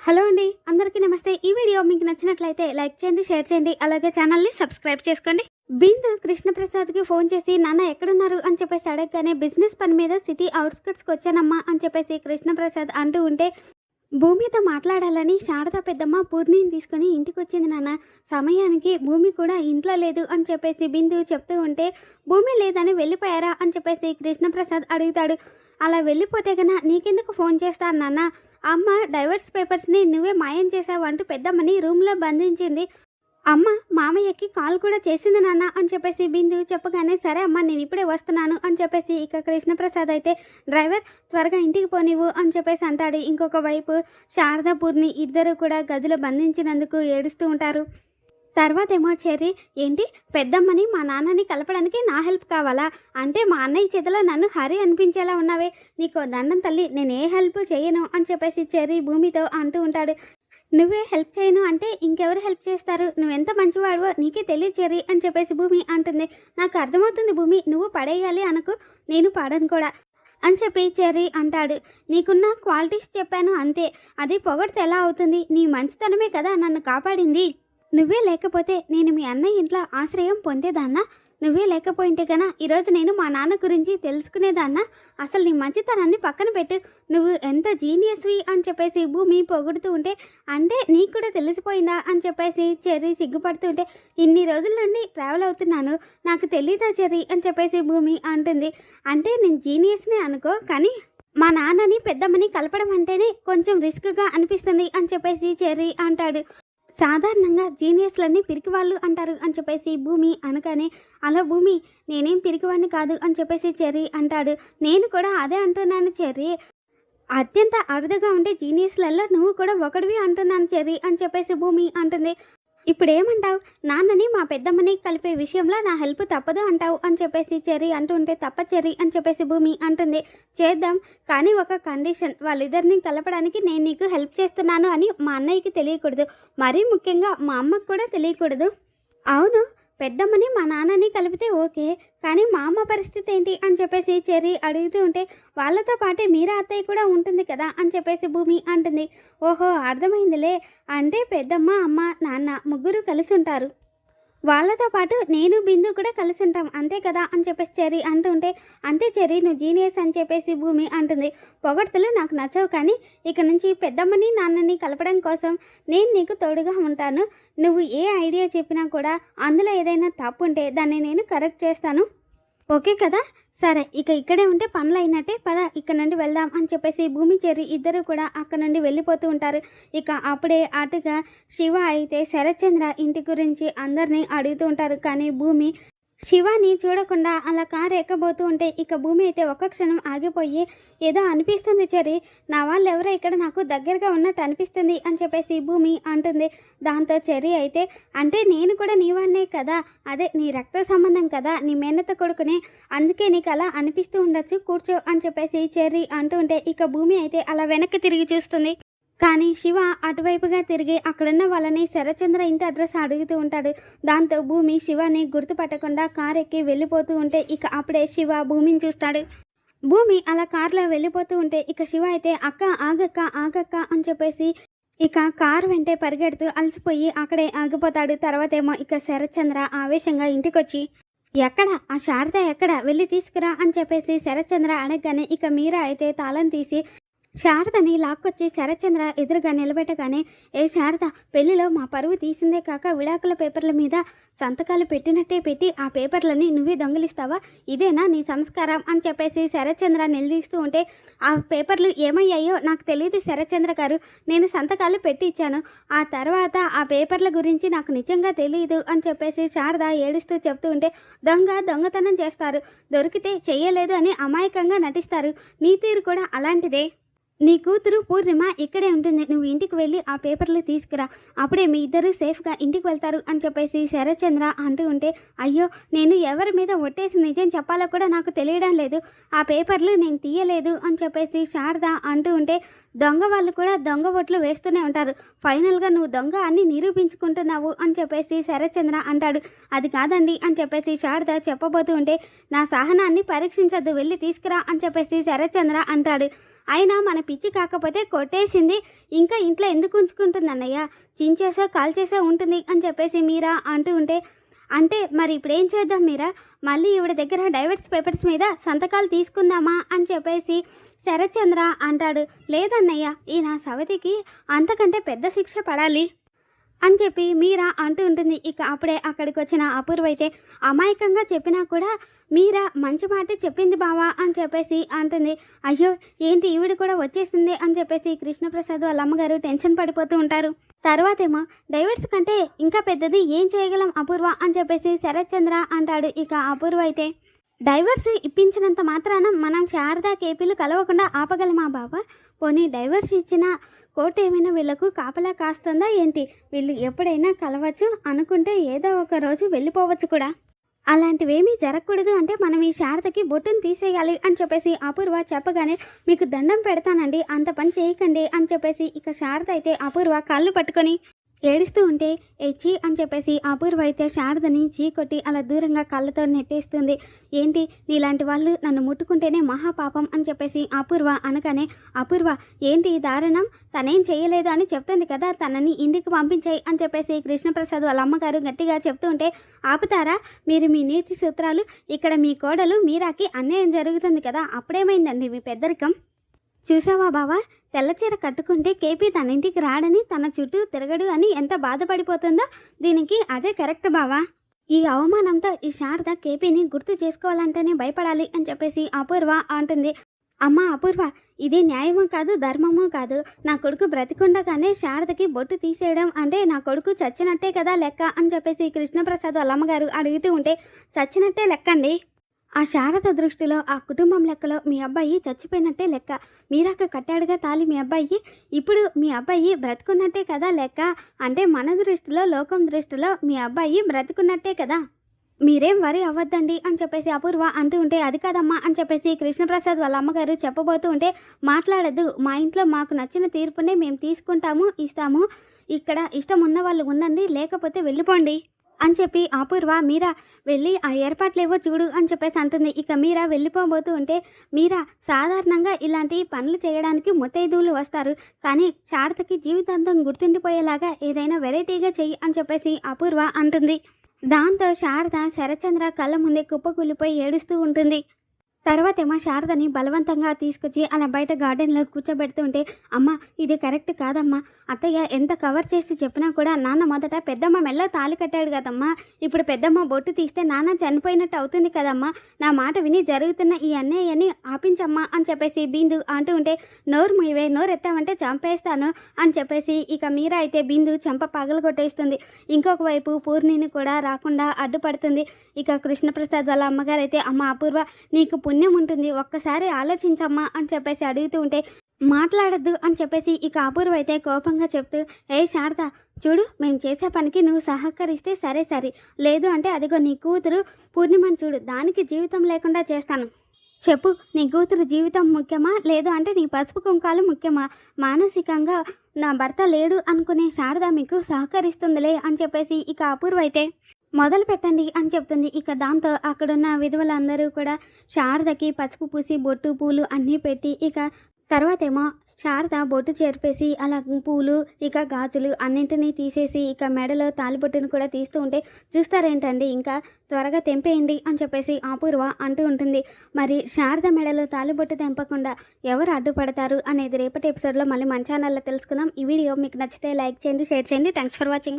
Hello అండి అందరికీ నమస్తే. ఈ వీడియో మీకు నచ్చినట్లయితే లైక్ చేయండి షేర్ చేయండి అలాగే ఛానల్ని సబ్స్క్రైబ్ చేసుకోండి. బిందు కృష్ణప్రసాద్కి ఫోన్ చేసి నాన్న ఎక్కడున్నారు? అని చెప్పేసి అడగగానే బిజినెస్ పని మీద సిటీ అవుట్స్కట్స్కి వచ్చానమ్మా అని చెప్పేసి కృష్ణప్రసాద్ అంటూ ఉంటే భూమితో మాట్లాడాలని శారద పెద్దమ్మ పూర్ణిని తీసుకుని ఇంటికి వచ్చింది నాన్న. సమయానికి భూమి కూడా ఇంట్లో లేదు అని చెప్పేసి బిందు చెప్తూ ఉంటే భూమి లేదని వెళ్ళిపోయారా? అని చెప్పేసి కృష్ణప్రసాద్ అడుగుతాడు. అలా వెళ్ళిపోతే గన నీకెందుకు ఫోన్ చేస్తాను నాన్న? అమ్మ డైవర్స్ పేపర్స్ని నువ్వే మాయం చేసావు అంటూ పెద్దమ్మని రూమ్లో బంధించింది. అమ్మ మామయ్యకి కాల్ కూడా చేసింది నాన్న అని చెప్పేసి బిందు చెప్పగానే సరే అమ్మ నేను ఇప్పుడే వస్తున్నాను అని చెప్పేసి ఇక కృష్ణప్రసాద్ అయితే డ్రైవర్ త్వరగా ఇంటికి పోనివ్వు అని చెప్పేసి అంటాడు. ఇంకొక వైపు శారదాపూర్ని ఇద్దరు కూడా గదిలో బంధించినందుకు ఏడుస్తూ ఉంటారు. తర్వాత ఏమో చెర్రీ ఏంటి? పెద్దమ్మని మా నాన్నని కలపడానికి నా హెల్ప్ కావాలా? అంటే మా అన్నయ్య చేతిలో నన్ను హరి అనిపించేలా ఉన్నావే. నీకు దండం తల్లి నేను ఏ హెల్ప్ చేయను అని చెప్పేసి చెర్రీ భూమితో అంటూ ఉంటాడు. నువ్వే హెల్ప్ చేయను అంటే ఇంకెవరు హెల్ప్ చేస్తారు? నువ్వెంత మంచివాడువో నీకే తెలియదు చెర్రీ అని చెప్పేసి భూమి అంటుంది. నాకు అర్థమవుతుంది భూమి నువ్వు పడేయాలి అనుకు నేను పాడను కూడా అని చెప్పి చెర్రీ అంటాడు. నీకున్న క్వాలిటీస్ చెప్పాను అంతే. అది పొగడితే ఎలా అవుతుంది? నీ మంచితనమే కదా నన్ను కాపాడింది. నువ్వే లేకపోతే నేను మీ అన్నయ్య ఇంట్లో ఆశ్రయం పొందేదాన్నా? నువ్వే లేకపోయింటే గన ఈరోజు నేను మా నాన్న గురించి తెలుసుకునేదాన్నా? అసలు నీ మంచితనాన్ని పక్కన పెట్టు. నువ్వు ఎంత జీనియస్వి అని చెప్పేసి భూమి పొగుడుతూ ఉంటే అంటే నీకు కూడా తెలిసిపోయిందా అని చెప్పేసి చెర్రీ సిగ్గుపడుతూ ఉంటే ఇన్ని రోజుల నుండి ట్రావెల్ అవుతున్నాను. నాకు తెలీదా చెర్రీ అని చెప్పేసి భూమి అంటుంది. అంటే నేను జీనియస్నే అనుకో కానీ మా నాన్నని పెద్దమ్మని కలపడం అంటేనే కొంచెం రిస్క్గా అనిపిస్తుంది అని చెప్పేసి చెర్రీ అంటాడు. సాధారణంగా జీనియస్లన్నీ పిరికివాళ్ళు అంటారు అని చెప్పేసి భూమి అనగానే అలా భూమి నేనేం పిరికివాడిని కాదు అని చెప్పేసి చెర్రీ అంటాడు. నేను కూడా అదే అంటున్నాను చెర్రీ. అత్యంత అరుదుగా ఉండే జీనియస్లలో నువ్వు కూడా ఒకడివి అంటున్నాను చెర్రీ అని చెప్పేసి భూమి అంటుంది. ఇప్పుడు ఏమంటావు నాన్నని మా పెద్దమ్మని కలిపే విషయంలో నా హెల్ప్ తప్పదు అంటావు అని చెప్పేసి చెర్రీ అంటుంటే తప్ప చెర్రీ అని చెప్పేసి భూమి అంటుంది. చేద్దాం కానీ ఒక కండిషన్. వాళ్ళిద్దరిని కలపడానికి నేను నీకు హెల్ప్ చేస్తున్నాను అని మా అన్నయ్యకి తెలియకూడదు. మరీ ముఖ్యంగా మా అమ్మకు కూడా తెలియకూడదు. అవును పెద్దమ్మని మా నాన్నని కలిపితే ఓకే కానీ మా అమ్మ పరిస్థితి ఏంటి అని చెప్పేసి చెర్రీ అడుగుతూ ఉంటే వాళ్ళతో పాటే మీరా అత్తయ్య కూడా ఉంటుంది కదా అని చెప్పేసి భూమి అంటుంది. ఓహో అర్థమైందిలే. అంటే పెద్దమ్మ అమ్మ నాన్న ముగ్గురు కలిసి ఉంటారు వాళ్ళతో పాటు నేను బిందు కూడా కలిసి ఉంటాం. అంతే కదా? అని చెప్పేసి చెర్రీ అంటుంటే అంతే చెర్రీ నువ్వు జీనియస్ అని చెప్పేసి భూమి అంటుంది. పొగడ్తలు నాకు నచ్చవు కానీ ఇక నుంచి పెద్దమ్మని నాన్నని కలపడం కోసం నేను నీకు తోడుగా ఉంటాను. నువ్వు ఏ ఐడియా చెప్పినా కూడా అందులో ఏదైనా తప్పు ఉంటే దాన్ని నేను కరెక్ట్ చేస్తాను. ఓకే కదా? సరే ఇక ఇక్కడే ఉంటే పనులు అయినట్టే పద ఇక్కడ నుండి వెళ్దాం అని చెప్పేసి భూమి చెర్రి ఇద్దరు కూడా అక్కడ నుండి వెళ్ళిపోతూ ఉంటారు. ఇక అప్పుడే అటుగా శివ అయితే శరత్చంద్ర ఇంటి గురించి అందరినీ అడుగుతూ ఉంటారు. కానీ భూమి శివాని చూడకుండా అలా కారు ఎక్కబోతూ ఉంటే ఇక భూమి అయితే ఒక్క క్షణం ఆగిపోయి ఏదో అనిపిస్తుంది చెరి నా వాళ్ళు ఎవరో ఇక్కడ నాకు దగ్గరగా ఉన్నట్టు అనిపిస్తుంది అని చెప్పేసి భూమి అంటుంది. దాంతో చెరి అయితే అంటే నేను కూడా నీవాన్నే కదా? అదే నీ రక్త సంబంధం కదా? నీ మేనత కొడుకునే? అందుకే నీకు అలా అనిపిస్తూ ఉండొచ్చు కూర్చో అని చెప్పేసి చెర్రీ అంటూ ఉంటే ఇక భూమి అయితే అలా వెనక్కి తిరిగి చూస్తుంది. కానీ శివ అటువైపుగా తిరిగి అక్కడున్న వాళ్ళని శరచంద్ర ఇంటి అడ్రస్ అడుగుతూ ఉంటాడు. దాంతో భూమి శివని గుర్తుపట్టకుండా కార్ ఎక్కి వెళ్ళిపోతూ ఉంటే ఇక అప్పుడే శివ భూమిని చూస్తాడు. భూమి అలా కార్లో వెళ్ళిపోతూ ఉంటే ఇక శివ అయితే అక్క ఆగక్క ఆగక్క అని చెప్పేసి ఇక కార్ వెంటే పరిగెడుతూ అలసిపోయి అక్కడే ఆగిపోతాడు. తర్వాత ఏమో ఇక శరత్చంద్ర ఆవేశంగా ఇంటికొచ్చి ఎక్కడ? ఆ శారద ఎక్కడ? వెళ్ళి తీసుకురా అని చెప్పేసి శరత్చంద్ర అడగగానే ఇక మీరా అయితే తాళం తీసి శారదని లాక్కొచ్చి శరత్చంద్ర ఎదురుగా నిలబెట్టగానే ఏ శారద పెళ్ళిలో మా పరువు తీసిందే కాక విడాకుల పేపర్ల మీద సంతకాలు పెట్టినట్టే పెట్టి ఆ పేపర్లని నువ్వే దొంగిలిస్తావా? ఇదేనా నీ సంస్కారం? అని చెప్పేసి శరత్చంద్ర నిలదీస్తూ ఉంటే ఆ పేపర్లు ఏమయ్యాయో నాకు తెలియదు శరత్చంద్ర గారు. నేను సంతకాలు పెట్టి ఇచ్చాను. ఆ తర్వాత ఆ పేపర్ల గురించి నాకు నిజంగా తెలియదు అని చెప్పేసి శారద ఏడుస్తూ చెప్తూ ఉంటే దొంగ దొంగతనం చేస్తారు. దొరికితే చెయ్యలేదు అని అమాయకంగా నటిస్తారు. నీ తీరు కూడా అలాంటిదే. నీ కూతురు పూర్ణిమ ఇక్కడే ఉంటుంది. నువ్వు ఇంటికి వెళ్ళి ఆ పేపర్లు తీసుకురా. అప్పుడే మీ ఇద్దరు సేఫ్గా ఇంటికి వెళ్తారు అని చెప్పేసి శరచంద్ర అంటూ ఉంటే అయ్యో నేను ఎవరి మీద ఒట్టేసి నిజం చెప్పాలో కూడా నాకు తెలియడం లేదు. ఆ పేపర్లు నేను తీయలేదు అని చెప్పేసి శారద అంటూ ఉంటే దొంగ వాళ్ళు కూడా దొంగ ఒట్లు వేస్తూనే ఉంటారు. ఫైనల్గా నువ్వు దొంగ అని నిరూపించుకుంటున్నావు అని చెప్పేసి శరచంద్ర అంటాడు. అది కాదండి అని చెప్పేసి శారద చెప్పబోతూ ఉంటే నా సహనాన్ని పరీక్షించొద్దు వెళ్ళి తీసుకురా అని చెప్పేసి శరచంద్ర అంటాడు. అయినా మన పిచ్చి కాకపోతే కొట్టేసింది. ఇంకా ఇంట్లో ఎందుకు ఉంచుకుంటుంది అన్నయ్య చించేసో కాల్చేసో ఉంటుంది అని చెప్పేసి మీరా అంటూ ఉంటే అంటే మరి ఇప్పుడు ఏం చేద్దాం మీరా? మళ్ళీ ఈవిడ దగ్గర డైవర్స్ పేపర్స్ మీద సంతకాలు తీసుకుందామా అని చెప్పేసి శరత్చంద్ర అంటాడు. లేదన్నయ్య ఈ నా సవతికి అంతకంటే పెద్ద శిక్ష పడాలి. అని చెప్పి మీరా అంటూ ఉంటుంది. ఇక అప్పుడే అక్కడికి వచ్చిన అపూర్వ అయితే అమాయకంగా చెప్పినా కూడా మీరా మంచి మాట చెప్పింది బావా అని చెప్పేసి అంటుంది. అయ్యో ఏంటి ఈవిడ కూడా వచ్చేసింది అని చెప్పేసి కృష్ణప్రసాద్ వాళ్ళ అమ్మగారు టెన్షన్ పడిపోతూ ఉంటారు. తర్వాతేమో డైవర్స్ కంటే ఇంకా పెద్దది ఏం చేయగలం అపూర్వ అని చెప్పేసి శరత్చంద్ర అంటాడు. ఇక అపూర్వ అయితే డైవర్స్ ఇప్పించినంత మాత్రాన మనం శారదా కేపీలు కలవకుండా ఆపగలమా బాబా పోనీ డైవర్స్ ఇచ్చిన కోర్టు ఏమైనా వీళ్ళకు కాపలా కాస్తుందా ఏంటి? వీళ్ళు ఎప్పుడైనా కలవచ్చు అనుకుంటే ఏదో ఒక రోజు వెళ్ళిపోవచ్చు కూడా. అలాంటివేమీ జరగకూడదు అంటే మనం ఈ శారదకి బొట్టును తీసేయాలి అని చెప్పేసి అపూర్వ చెప్పగానే మీకు దండం పెడతానండి అంత పని చేయకండి అని చెప్పేసి ఇక శారద అయితే అపూర్వ కాళ్ళు పట్టుకొని ఏడుస్తూ ఉంటే ఎచ్చి అని చెప్పేసి అపూర్వ అయితే శారదని చీకొట్టి అలా దూరంగా కళ్ళతో నెట్టేస్తుంది. ఏంటి? నీలాంటి వాళ్ళు నన్ను ముట్టుకుంటేనే మహాపాపం అని చెప్పేసి అపూర్వ అనగానే అపూర్వ ఏంటి ఈ దారుణం? తనేం చేయలేదు అని చెప్తుంది కదా తనని ఇంటికి పంపించాయి అని చెప్పేసి కృష్ణప్రసాద్ వాళ్ళ అమ్మగారు గట్టిగా చెప్తూ ఉంటే ఆపుతారా? మీరు మీ నీతి సూత్రాలు ఇక్కడ మీ కోడలు మీరాకి అన్యాయం జరుగుతుంది కదా అప్పుడేమైందండి మీ పెద్దరికం? చూసావా బావా? తెల్లచీర కట్టుకుంటే కేపీ తన ఇంటికి రాడని తన చుట్టూ తిరగడు అని ఎంత బాధపడిపోతుందో? దీనికి అదే కరెక్ట్ బావా. ఈ అవమానంతో ఈ శారద కేపీని గుర్తు చేసుకోవాలంటేనే భయపడాలి అని చెప్పేసి అపూర్వ అంటుంది. అమ్మ అపూర్వ ఇది న్యాయము కాదు ధర్మము కాదు. నా కొడుకు బ్రతికుండగానే శారదకి బొట్టు తీసేయడం అంటే నా కొడుకు చచ్చినట్టే కదా లెక్క అని చెప్పేసి కృష్ణప్రసాద్ వాళ్ళ అడుగుతూ ఉంటే చచ్చినట్టే లెక్కండి. ఆ శారద దృష్టిలో ఆ కుటుంబం లెక్కలో మీ అబ్బాయి చచ్చిపోయినట్టే లెక్క. మీరాక కట్టాడుగా తాలి మీ అబ్బాయి. ఇప్పుడు మీ అబ్బాయి బ్రతుకున్నట్టే కదా లెక్క? అంటే మన దృష్టిలో లోకం దృష్టిలో మీ అబ్బాయి బ్రతుకున్నట్టే కదా? మీరేం వరి అవ్వద్దండి అని చెప్పేసి అపూర్వ అంటూ ఉంటే అది కాదమ్మా అని చెప్పేసి కృష్ణప్రసాద్ వాళ్ళ అమ్మగారు చెప్పబోతూ ఉంటే మాట్లాడద్దు. మా ఇంట్లో మాకు నచ్చిన తీర్పునే మేము తీసుకుంటాము ఇస్తాము. ఇక్కడ ఇష్టం ఉన్న వాళ్ళు ఉండండి లేకపోతే వెళ్ళిపోండి. అని చెప్పి అపూర్వ మీరా వెళ్ళి ఆ ఏర్పాట్లు ఏవో చూడు అని చెప్పేసి అంటుంది. ఇక మీరా వెళ్ళిపోబోతూ ఉంటే మీరా సాధారణంగా ఇలాంటి పనులు చేయడానికి ముత్తైదువులు వస్తారు. కానీ శారదకి జీవితాంతం గుర్తుండిపోయేలాగా ఏదైనా వెరైటీగా చెయ్యి అని చెప్పేసి అపూర్వ అంటుంది. దాంతో శారద శరచంద్ర కళ్ళ ముందే కుప్పకూలిపోయి ఏడుస్తూ ఉంటుంది. తర్వాతేమో శారదని బలవంతంగా తీసుకొచ్చి అలా బయట గార్డెన్లో కూర్చోబెడుతుంటే అమ్మ ఇది కరెక్ట్ కాదమ్మా. అత్తయ్య ఎంత కవర్ చేసి చెప్పినా కూడా నాన్న మొదట పెద్దమ్మ మెల్ల తాలి కట్టాడు కదమ్మా. ఇప్పుడు పెద్దమ్మ బొట్టు తీస్తే నాన్న చనిపోయినట్టు అవుతుంది కదమ్మా. నా మాట విని జరుగుతున్న ఈ అన్నయ్యని ఆపించమ్మా అని చెప్పేసి బిందు అంటూ ఉంటే నోరు మూయవే నోరు ఎత్తామంటే చంపేస్తాను అని చెప్పేసి ఇక మీరా అయితే బిందు చెంప పగలు కొట్టేస్తుంది ఇంకొక వైపు పూర్ణిని కూడా రాకుండా అడ్డుపడుతుంది. ఇక కృష్ణప్రసాద్ వాళ్ళ అమ్మగారు అయితే అమ్మ అపూర్వ నీకు పుణ్యం ఉంటుంది ఒక్కసారి ఆలోచించమ్మా అని చెప్పేసి అడుగుతూ ఉంటే మాట్లాడద్దు అని చెప్పేసి ఇక అపూర్వ అయితే కోపంగా చెప్తూ ఏ శారద చూడు మేము చేసే పనికి నువ్వు సహకరిస్తే సరే సరే. లేదు అంటే అదిగో నీ కూతురు పూర్ణిమని చూడు దానికి జీవితం లేకుండా చేస్తాను. చెప్పు నీ కూతురు జీవితం ముఖ్యమా? లేదు అంటే నీ పసుపు కుంకాలు ముఖ్యమా? మానసికంగా నా భర్త లేడు అనుకునే శారద మీకు సహకరిస్తుందిలే అని చెప్పేసి ఇక అపూర్వ అయితే మొదలు పెట్టండి అని చెప్తుంది. ఇక దాంతో అక్కడున్న విధువులందరూ కూడా శారదకి పసుపు పూసి బొట్టు పూలు అన్నీ పెట్టి ఇక తర్వాతేమో శారద బొట్టు చేర్పేసి అలా పూలు ఇక గాజులు అన్నింటినీ తీసేసి ఇక మెడలో తాలిబొట్టును కూడా తీస్తూ ఉంటే చూస్తారేంటండి? ఇంకా త్వరగా తెంపేయండి అని చెప్పేసి అపూర్వ అంటూ ఉంటుంది. మరి శారద మెడలో తాలిబొట్టు తెంపకుండా ఎవరు అడ్డుపడతారు అనేది రేపటి ఎపిసోడ్లో మళ్ళీ మన ఛానల్లో తెలుసుకుందాం. ఈ వీడియో మీకు నచ్చితే లైక్ చేయండి షేర్ చేయండి. Thanks for watching